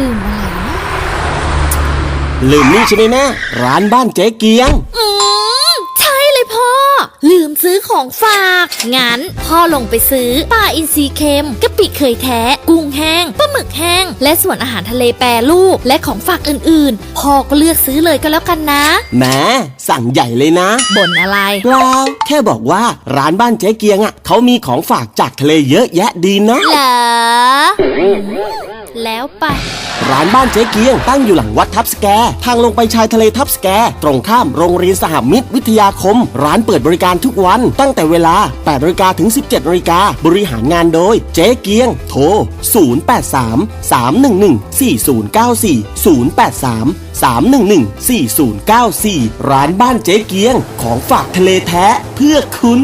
ลืมอะไรนะลืมนี่ใช่ไหมแม่ร้านบ้านเจ๊เกียง อืมใช่เลยพ่อ ลืมซื้อของฝาก งั้น พ่อลงไปซื้อปลาอินทรีเค็มกะปิเคยแท้ กุ้งแห้งปลาหมึกแห้ง และส่วนอาหารทะเลแปรรูปและของฝากอื่นๆ พ่อก็เลือกซื้อเลยก็แล้วกันนะ แหมสั่งใหญ่เลยนะบ่นอะไร เปล่าแค่บอกว่าร้านบ้านเจ๊เกียงอะเขามีของฝากจากทะเลเยอะแยะดีนะเหรอ แล้วไป ร้านบ้านเจ๊เกียงตั้งอยู่หลังวัดทับสแก ทางลงไปชายทะเลทับสแก ตรงข้ามโรงเรียนสหมิตรวิทยาคม ร้านเปิดบริการทุกวัน ตั้งแต่เวลา8นาฬิกาถึง 17นาฬิกาบริหารงานโดยเจ๊เกียง โทร 083 311 4094 083 311 4094 ร้านบ้านเจ๊เกียง ของฝากทะเลแท้เพื่อคุณ